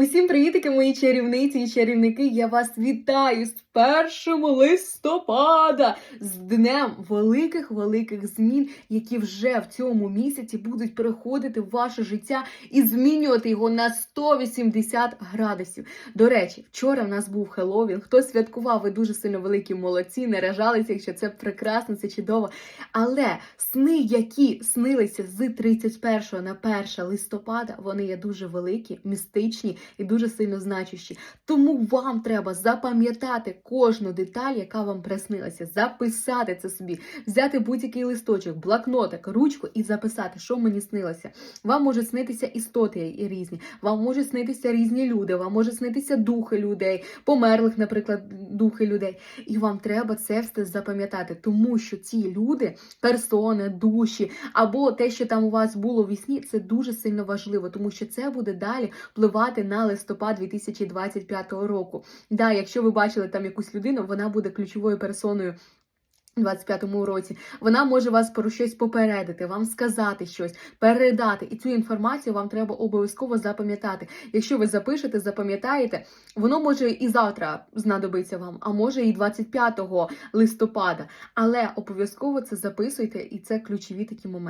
Усім привітики, мої чарівниці і чарівники. Я вас вітаю з 1 листопада, з днем великих великих змін, які вже в цьому місяці будуть переходити в ваше життя і змінювати його на 180 градусів. До речі, вчора в нас був Хеллоуін. Хто святкував, ви дуже сильно великі молодці, не ражалися, якщо це прекрасно, це чудово. Але сни, які снилися з 31 на 1 листопада, вони є дуже великі, містичні і дуже сильно значущі. Тому вам треба запам'ятати кожну деталь, яка вам приснилася, записати це собі, взяти будь-який листочок, блокнотик, ручку і записати, що мені снилося. Вам можуть снитися істоти різні, вам можуть снитися різні люди, вам можуть снитися духи людей, померлих, наприклад, духи людей. І вам треба це все запам'ятати, тому що ці люди, персони, душі або те, що там у вас було в сні, це дуже сильно важливо, тому що це буде далі впливати на листопад 2025 року. Да, якщо ви бачили там якусь людину, вона буде ключовою персоною. У 25-му році вона може вас про щось попередити, вам сказати щось, передати, і цю інформацію вам треба обов'язково запам'ятати. Якщо ви запишете, запам'ятаєте, воно може і завтра знадобиться вам, а може і 25 листопада. Але обов'язково це записуйте, і це ключові такі моменти.